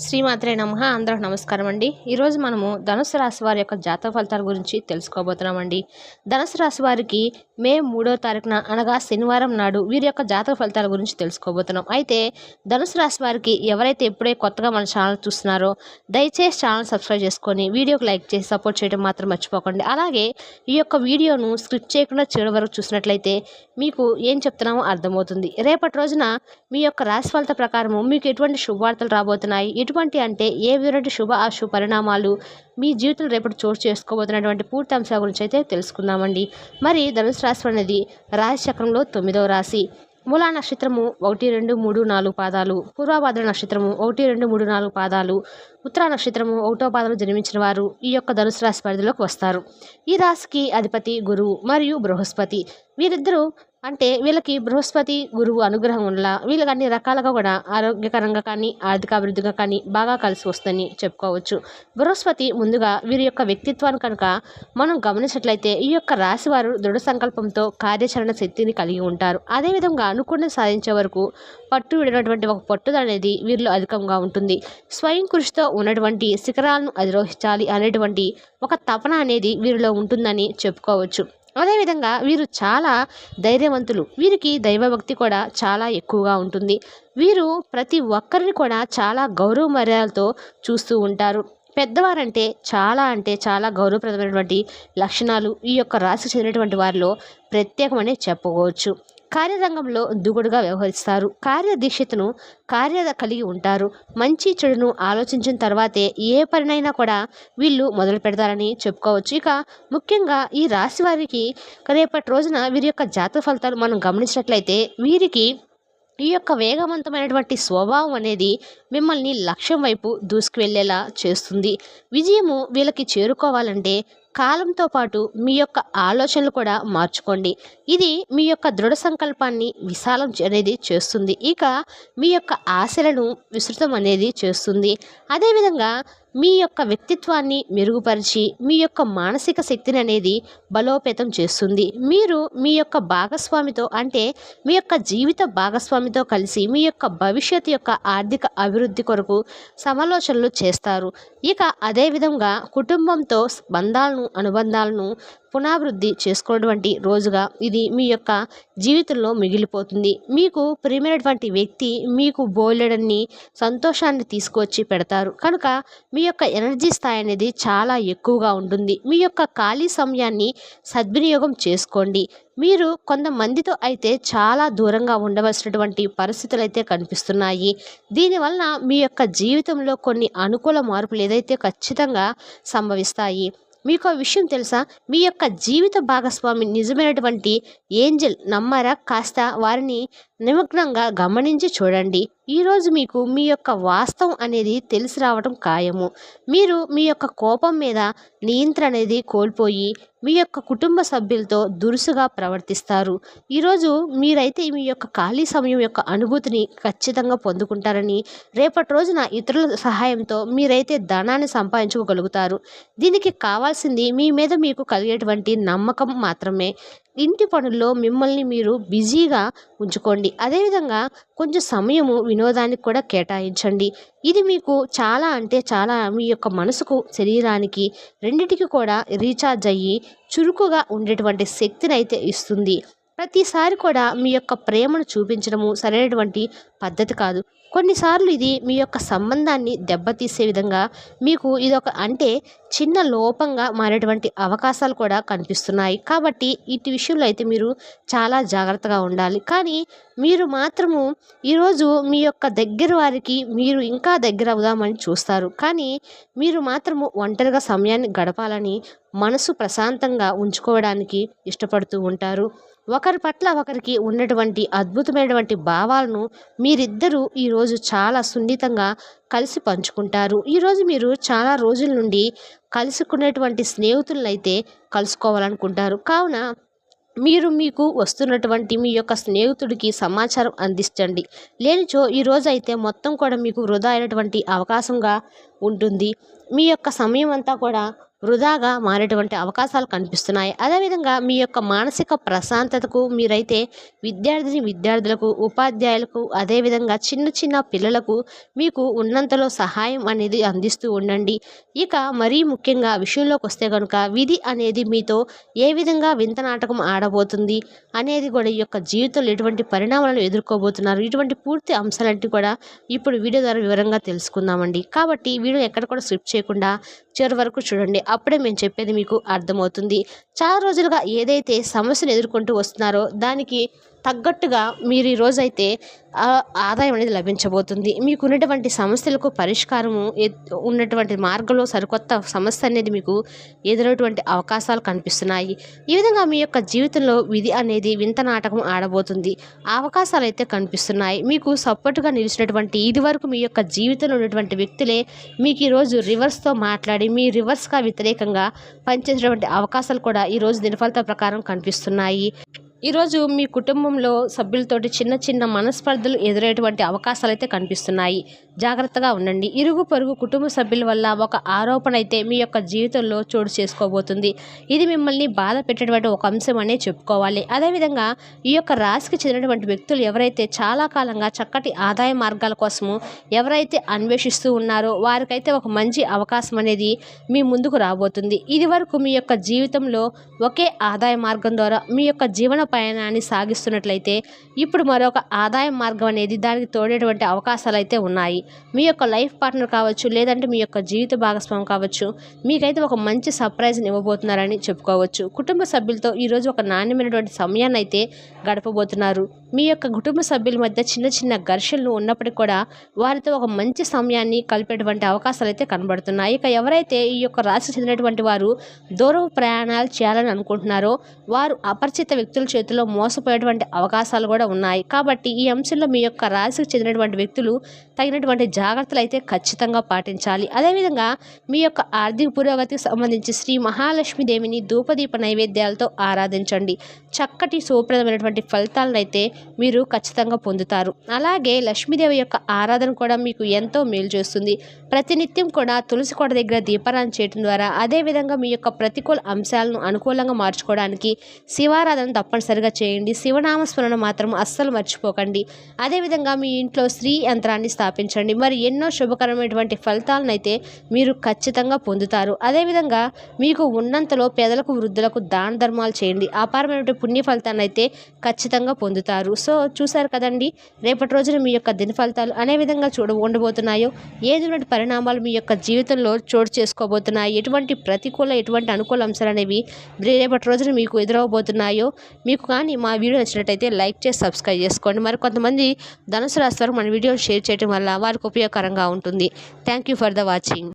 శ్రీమాత్రే నమ. అందరూ నమస్కారం అండి. ఈరోజు మనము ధనుసు రాశి వారి యొక్క జాతక ఫలితాల గురించి తెలుసుకోబోతున్నామండి. ధనుసు రాశి వారికి మే మూడో తారీఖున అనగా శనివారం నాడు వీరి యొక్క జాతక ఫలితాల గురించి తెలుసుకోబోతున్నాం. అయితే ధనుసు రాశి వారికి ఎవరైతే ఎప్పుడే కొత్తగా మన ఛానల్ చూస్తున్నారో దయచేసి ఛానల్ సబ్స్క్రైబ్ చేసుకొని వీడియోకి లైక్ చేసి సపోర్ట్ చేయడం మాత్రం మర్చిపోకండి. అలాగే ఈ యొక్క వీడియోను స్క్రిప్ట్ చేయకుండా చివరి వరకు చూసినట్లయితే మీకు ఏం చెప్తున్నామో అర్థమవుతుంది. రేపటి రోజున మీ యొక్క రాశి ఫలిత ప్రకారము మీకు ఎటువంటి శుభవార్తలు రాబోతున్నాయి? ఎటువంటి అంటే ఏ విధమైన శుభ అశుభ పరిణామాలు మీ జీవితంలో రేపటి చోటు చేసుకోబోతున్నటువంటి పూర్తి అంశాల గురించి అయితే తెలుసుకుందామండి. మరి ధనుసు రాశి అనేది రాశి చక్రంలో తొమ్మిదవ రాశి. మూలా నక్షత్రము ఒకటి రెండు మూడు నాలుగు పాదాలు. పూర్వభాద్ర నక్షత్రము ఒకటి రెండు మూడు నాలుగు పాదాలు. ఉత్తరా నక్షత్రము ఒకటో పాదాలు జన్మించిన వారు ఈ యొక్క ధనుసు రాశి పరిధిలోకి వస్తారు. ఈ రాశికి అధిపతి గురువు మరియు బృహస్పతి. వీరిద్దరూ అంటే వీళ్ళకి బృహస్పతి గురువు అనుగ్రహం వల్ల వీళ్ళకి అన్ని రకాలుగా కూడా ఆరోగ్యకరంగా కానీ ఆర్థిక అభివృద్ధిగా కానీ బాగా కలిసి వస్తుందని చెప్పుకోవచ్చు. బృహస్పతి ముందుగా వీరి యొక్క వ్యక్తిత్వాన్ని కనుక మనం గమనించినట్లయితే ఈ యొక్క రాశి వారు దృఢ సంకల్పంతో కార్యాచరణ శక్తిని కలిగి ఉంటారు. అదేవిధంగా అనుకున్న సాధించే వరకు పట్టు విడినటువంటి ఒక పట్టుదల అనేది వీరిలో అధికంగా ఉంటుంది. స్వయం కృషితో ఉన్నటువంటి శిఖరాలను అధిరోహించాలి అనేటువంటి ఒక తపన అనేది వీరిలో ఉంటుందని చెప్పుకోవచ్చు. అదేవిధంగా వీరు చాలా ధైర్యవంతులు. వీరికి దైవభక్తి కూడా చాలా ఎక్కువగా ఉంటుంది. వీరు ప్రతి ఒక్కరిని కూడా చాలా గౌరవ మర్యాదలతో చూస్తూ ఉంటారు. పెద్దవారంటే చాలా అంటే చాలా గౌరవప్రదమైనటువంటి లక్షణాలు. ఈ యొక్క రాశి చెందినటువంటి వారిలో ప్రత్యేకమని చెప్పుకోవచ్చు. కార్యరంగంలో దూకుడుగా వ్యవహరిస్తారు. కార్యదీక్షతను కార్య కలిగి ఉంటారు. మంచి చెడును ఆలోచించిన తర్వాతే ఏ పనినైనా కూడా వీళ్ళు మొదలు పెడతారని చెప్పుకోవచ్చు. ఇక ముఖ్యంగా ఈ రాశి వారికి రేపటి రోజున వీరి యొక్క జాతక ఫలితాలు మనం గమనించినట్లయితే వీరికి ఈ యొక్క వేగవంతమైనటువంటి స్వభావం అనేది మిమ్మల్ని లక్ష్యం వైపు దూసుకువెళ్ళేలా చేస్తుంది. విజయము వీళ్ళకి చేరుకోవాలంటే కాలంతో పాటు మీ యొక్క ఆలోచనలు కూడా మార్చుకోండి. ఇది మీ యొక్క దృఢ సంకల్పాన్ని విశాలం అనేది చేస్తుంది. ఇక మీ యొక్క ఆశలను విస్తృతం అనేది చేస్తుంది. అదేవిధంగా మీ యొక్క వ్యక్తిత్వాన్ని మెరుగుపరిచి మీ యొక్క మానసిక శక్తిని అనేది బలోపేతం చేస్తుంది. మీరు మీ యొక్క భాగస్వామితో అంటే మీ యొక్క జీవిత భాగస్వామితో కలిసి మీ యొక్క భవిష్యత్తు యొక్క ఆర్థిక అభివృద్ధి కొరకు సమాలోచనలు చేస్తారు. ఇక అదేవిధంగా కుటుంబంతో బంధాలను అనుబంధాలను పునరావృద్ధి చేసుకున్నటువంటి రోజుగా ఇది మీ యొక్క జీవితంలో మిగిలిపోతుంది. మీకు ప్రియమైనటువంటి వ్యక్తి మీకు బోలెడన్ని సంతోషాన్ని తీసుకొచ్చి పెడతారు. కనుక మీ యొక్క ఎనర్జీ స్థాయి అనేది చాలా ఎక్కువగా ఉంటుంది. మీ యొక్క ఖాళీ సమయాన్ని సద్వినియోగం చేసుకోండి. మీరు కొంతమందితో అయితే చాలా దూరంగా ఉండవలసినటువంటి పరిస్థితులు అయితే కనిపిస్తున్నాయి దీనివలన మీ యొక్క జీవితంలో కొన్ని అనుకూల మార్పులు ఏదైతే ఖచ్చితంగా సంభవిస్తాయి. మీకు ఆ విషయం తెలుసా? మీ యొక్క జీవిత భాగస్వామి నిజమైనటువంటి ఏంజల్ నమ్మరా? కాస్త వారిని నిమగ్నంగా గమనించి చూడండి. ఈరోజు మీకు మీ యొక్క వాస్తవం అనేది తెలిసి రావడం ఖాయము. మీరు మీ యొక్క కోపం మీద నియంత్రణ అనేది కోల్పోయి మీ యొక్క కుటుంబ సభ్యులతో దురుసుగా ప్రవర్తిస్తారు. ఈరోజు మీరైతే మీ యొక్క ఖాళీ సమయం యొక్క అనుభూతిని ఖచ్చితంగా పొందుకుంటారని రేపటి రోజున ఇతరుల సహాయంతో మీరైతే ధనాన్ని సంపాదించుకోగలుగుతారు. దీనికి కావాల్సింది మీ మీద మీకు కలిగేటువంటి నమ్మకం మాత్రమే. ఇంటి పనుల్లో మిమ్మల్ని మీరు బిజీగా ఉంచుకోండి. అదేవిధంగా కొంచెం సమయము వినోదానికి కూడా కేటాయించండి. ఇది మీకు చాలా అంటే చాలా మీ యొక్క మనసుకు శరీరానికి రెండిటికి కూడా రీఛార్జ్ అయ్యి చురుకుగా ఉండేటువంటి శక్తిని అయితే ఇస్తుంది. ప్రతిసారి కూడా మీ యొక్క ప్రేమను చూపించడము సరైనటువంటి పద్ధతి కాదు. కొన్నిసార్లు ఇది మీ యొక్క సంబంధాన్ని దెబ్బతీసే విధంగా మీకు ఇదొక అంటే చిన్న లోపంగా మారేటువంటి అవకాశాలు కూడా కనిపిస్తున్నాయి. కాబట్టి ఇటు విషయంలో అయితే మీరు చాలా జాగ్రత్తగా ఉండాలి. కానీ మీరు మాత్రము ఈరోజు మీ యొక్క దగ్గర వారికి మీరు ఇంకా దగ్గర అవుదామని చూస్తారు. కానీ మీరు మాత్రము ఒంటరిగా సమయాన్ని గడపాలని మనసు ప్రశాంతంగా ఉంచుకోవడానికి ఇష్టపడుతూ ఉంటారు. ఒకరి పట్ల ఒకరికి ఉన్నటువంటి అద్భుతమైనటువంటి భావాలను మీ మీరిద్దరూ ఈరోజు చాలా సున్నితంగా కలిసి పంచుకుంటారు. ఈరోజు మీరు చాలా రోజుల నుండి కలుసుకునేటువంటి స్నేహితులనైతే కలుసుకోవాలనుకుంటారు. కావున మీరు మీకు వస్తున్నటువంటి మీ యొక్క స్నేహితుడికి సమాచారం అందించండి. లేనిచో ఈరోజు అయితే మొత్తం కూడా మీకు వృధా అయినటువంటి అవకాశంగా ఉంటుంది. మీ యొక్క సమయం అంతా కూడా వృధాగా మారేటువంటి అవకాశాలు కనిపిస్తున్నాయి. అదేవిధంగా మీ యొక్క మానసిక ప్రశాంతతకు మీరైతే విద్యార్థిని విద్యార్థులకు ఉపాధ్యాయులకు అదేవిధంగా చిన్న చిన్న పిల్లలకు మీకు ఉన్నంతలో సహాయం అనేది అందిస్తూ ఉండండి. ఇక మరీ ముఖ్యంగా విషయంలోకి వస్తే కనుక విధి అనేది మీతో ఏ విధంగా వింత నాటకం ఆడబోతుంది అనేది కూడా ఈ యొక్క జీవితంలో ఎటువంటి పరిణామాలను ఎదుర్కోబోతున్నారు. ఇటువంటి పూర్తి అంశాలంటే కూడా ఇప్పుడు వీడియో ద్వారా వివరంగా తెలుసుకుందామండి. కాబట్టి వీడియో ఎక్కడ కూడా స్క్రిప్ట్ చేయకుండా చివరి వరకు చూడండి. అప్పుడే మేము చెప్పేది మీకు అర్థమవుతుంది. చాలా రోజులుగా ఏదైతే సమస్యను ఎదుర్కొంటూ వస్తున్నారో దానికి తగ్గట్టుగా మీరు ఈరోజైతే ఆదాయం అనేది లభించబోతుంది. మీకు ఉన్నటువంటి సమస్యలకు పరిష్కారము ఉన్నటువంటి మార్గంలో సరికొత్త సమస్య అనేది మీకు ఎదురైనటువంటి అవకాశాలు కనిపిస్తున్నాయి. ఈ విధంగా మీ యొక్క జీవితంలో విధి అనేది వింత నాటకం ఆడబోతుంది. అవకాశాలు అయితే కనిపిస్తున్నాయి. మీకు సపోర్టుగా నిలిచినటువంటి ఇది వరకు మీ యొక్క జీవితంలో ఉన్నటువంటి వ్యక్తులే మీకు ఈరోజు రివర్స్తో మాట్లాడి మీ రివర్స్గా వ్యతిరేకంగా పనిచేసినటువంటి అవకాశాలు కూడా ఈరోజు దినఫలిత ప్రకారం కనిపిస్తున్నాయి. ఈరోజు మీ కుటుంబంలో సభ్యులతోటి చిన్న చిన్న మనస్పర్ధలు ఎదురయ్యేటువంటి అవకాశాలు అయితే కనిపిస్తున్నాయి. జాగ్రత్తగా ఉండండి. ఇరుగు పొరుగు కుటుంబ సభ్యుల వల్ల ఒక ఆరోపణ అయితే మీ యొక్క జీవితంలో చోటు చేసుకోబోతుంది. ఇది మిమ్మల్ని బాధ పెట్టేటువంటి ఒక అంశం అనే చెప్పుకోవాలి. అదేవిధంగా ఈ యొక్క రాశికి చెందినటువంటి వ్యక్తులు ఎవరైతే చాలా కాలంగా చక్కటి ఆదాయ మార్గాల కోసము ఎవరైతే అన్వేషిస్తూ ఉన్నారో వారికైతే ఒక మంచి అవకాశం అనేది మీ ముందుకు రాబోతుంది. ఇది వరకు మీ యొక్క జీవితంలో ఒకే ఆదాయ మార్గం ద్వారా మీ యొక్క జీవన పయనాన్ని సాగిస్తున్నట్లయితే ఇప్పుడు మరొక ఆదాయ మార్గం అనేది దానికి తోడేటువంటి అవకాశాలు అయితే ఉన్నాయి. మీ యొక్క లైఫ్ పార్ట్నర్ కావచ్చు లేదంటే మీ యొక్క జీవిత భాగస్వామి కావచ్చు మీకైతే ఒక మంచి సర్ప్రైజ్ని ఇవ్వబోతున్నారని చెప్పుకోవచ్చు. కుటుంబ సభ్యులతో ఈరోజు ఒక నాణ్యమైనటువంటి సమయాన్ని అయితే గడపబోతున్నారు. మీ యొక్క కుటుంబ సభ్యుల మధ్య చిన్న చిన్న ఘర్షణలు ఉన్నప్పటికీ కూడా వారితో ఒక మంచి సమయాన్ని కలిపేటువంటి అవకాశాలు అయితే కనబడుతున్నాయి. ఇక ఎవరైతే ఈ యొక్క రాశి చెందినటువంటి వారు దూరం ప్రయాణాలు చేయాలని అనుకుంటున్నారో వారు అపరిచిత వ్యక్తుల చేతిలో మోసపోయేటువంటి అవకాశాలు కూడా ఉన్నాయి. కాబట్టి ఈ అంశంలో మీ యొక్క రాశికి చెందినటువంటి వ్యక్తులు తగినటువంటి జాగ్రత్తలు అయితే ఖచ్చితంగా పాటించాలి. అదేవిధంగా మీ యొక్క ఆర్థిక పురోగతికి సంబంధించి శ్రీ మహాలక్ష్మీదేవిని ధూపదీప నైవేద్యాలతో ఆరాధించండి. చక్కటి సుప్రదమైనటువంటి ఫలితాలను అయితే మీరు ఖచ్చితంగా పొందుతారు. అలాగే లక్ష్మీదేవి యొక్క ఆరాధన కూడా మీకు ఎంతో మేలు చేస్తుంది. ప్రతినిత్యం కూడా తులసి కోట దగ్గర దీపారాధన చేయడం ద్వారా అదేవిధంగా మీ యొక్క ప్రతికూల అంశాలను అనుకూలంగా మార్చుకోవడానికి శివారాధన తప్పనిసరిగా చేయండి. శివనామస్మరణ మాత్రం అస్సలు మర్చిపోకండి. అదేవిధంగా మీ ఇంట్లో స్త్రీ యంత్రాన్ని స్థాపించండి. మరి ఎన్నో శుభకరమైనటువంటి ఫలితాలను అయితే మీరు ఖచ్చితంగా పొందుతారు. అదేవిధంగా మీకు ఉన్నంతలో పేదలకు వృద్ధులకు దాన ధర్మాలు చేయండి. అపారమైనటువంటి పుణ్య ఫలితాన్ని అయితే ఖచ్చితంగా పొందుతారు. సో చూసారు కదండి రేపటి రోజున మీ యొక్క దిన ఫలితాలు అనే విధంగా చూడ ఉండబోతున్నాయో ఏదైనా పరిణామాలు మీ యొక్క జీవితంలో చోటు చేసుకోబోతున్నాయి ఎటువంటి ప్రతికూల ఎటువంటి అనుకూల అంశాలు అనేవి రేపటి రోజున మీకు ఎదురవబోతున్నాయో మీకు కానీ మా వీడియో నచ్చినట్టయితే లైక్ చేసి సబ్స్క్రైబ్ చేసుకోండి. మరి కొంతమంది ధనుసు రాశి మన వీడియో షేర్ చేయడం వల్ల వారికి ఉపయోగకరంగా ఉంటుంది. Thank you for the watching